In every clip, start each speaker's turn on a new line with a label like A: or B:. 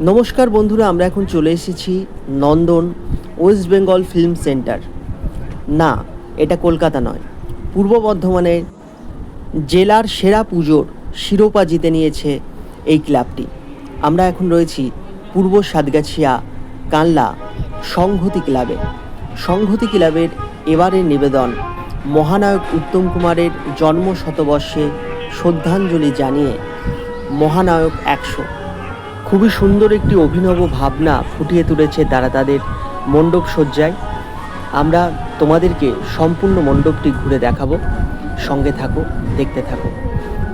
A: নমস্কার বন্ধুরা, আমরা এখন চলে এসেছি Nandan West Bengal Film Centre. না, এটা কলকাতা নয়। পূর্ব বর্ধমানের জেলার সেরা পুজোর শিরোপা জিতে নিয়েছে এই ক্লাবটি। আমরা এখন রয়েছি পূর্ব সাতগাছিয়া কানলা সংহতি ক্লাবে। সংহতি ক্লাবের এবারের নিবেদন, মহানায়ক উত্তম কুমারের জন্ম শতবর্ষে শ্রদ্ধাঞ্জলি জানিয়ে মহানায়ক একশো। খুবই সুন্দর একটি অভিনব ভাবনা ফুটিয়ে তুলেছে তারা তাদের মণ্ডপ সজ্জায়। আমরা তোমাদেরকে সম্পূর্ণ মণ্ডপটি ঘুরে দেখাবো। সঙ্গে থাকো, দেখতে থাকো।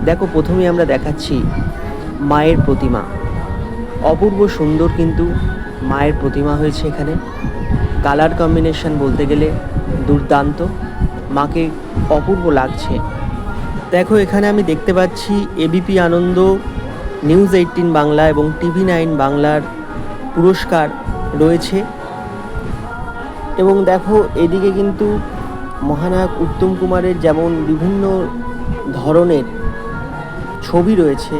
A: দেখো, প্রথমে আমরা দেখাচ্ছি মায়ের প্রতিমা। অপূর্ব সুন্দর কিন্তু মায়ের প্রতিমা হয়েছে এখানে। কালার কম্বিনেশন বলতে গেলে দুর্দান্ত। মাকে অপূর্ব লাগছে। দেখো, এখানে আমি দেখতে পাচ্ছি ABP Ananda News Eighteen Bangla এবং টিভি নাইন বাংলার পুরস্কার রয়েছে। এবং দেখো, এদিকে কিন্তু মহানায়ক উত্তম কুমারের যেমন বিভিন্ন ধরনের ছবি রয়েছে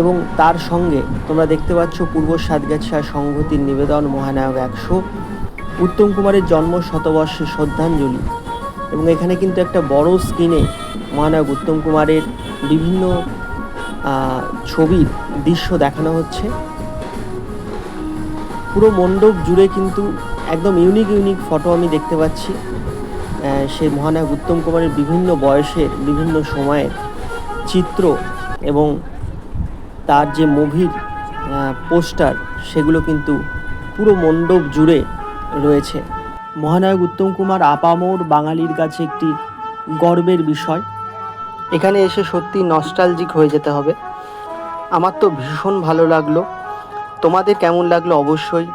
A: এবং তার সঙ্গে তোমরা দেখতে পাচ্ছ পূর্ব সাতগাছিয়া সংহতির নিবেদন মহানায়ক একশো। উত্তম কুমারের জন্ম শতবর্ষে শ্রদ্ধাঞ্জলি এবং এখানে কিন্তু একটা বড় স্ক্রিনে মহানায়ক উত্তম কুমারের বিভিন্ন ছবির দৃশ্য দেখানো হচ্ছে। পুরো মণ্ডপ জুড়ে কিন্তু একদম ইউনিক ইউনিক ফটো আমি দেখতে পাচ্ছি। সেই মহানায়ক উত্তম কুমারের বিভিন্ন বয়সের, বিভিন্ন সময়ের চিত্র এবং তার যে মুভির পোস্টার সেগুলো কিন্তু পুরো মণ্ডপ জুড়ে রয়েছে। মহানায়ক উত্তম কুমার আপামোর বাঙালির কাছে একটি গর্বের বিষয়। এখানে এসে সত্যি নস্টালজিক হয়ে যেতে হবে। আমার তো ভীষণ ভালো লাগল। তোমাদের কেমন লাগল অবশ্যই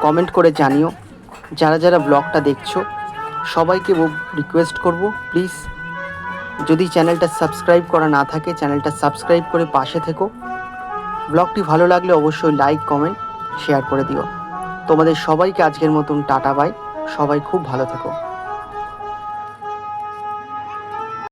A: কমেন্ট করে জানিও। যারা যারা ব্লগটা দেখছ, সবাইকে রিকোয়েস্ট করব প্লিজ যদি চ্যানেলটা সাবস্ক্রাইব করা না থাকে চ্যানেলটা সাবস্ক্রাইব করে পাশে থেকো। ব্লগটি ভালো লাগলে অবশ্যই লাইক কমেন্ট শেয়ার করে দিও। তোমাদের সবাইকে আজকের মতন টাটা বাই সবাই খুব ভালো থেকো।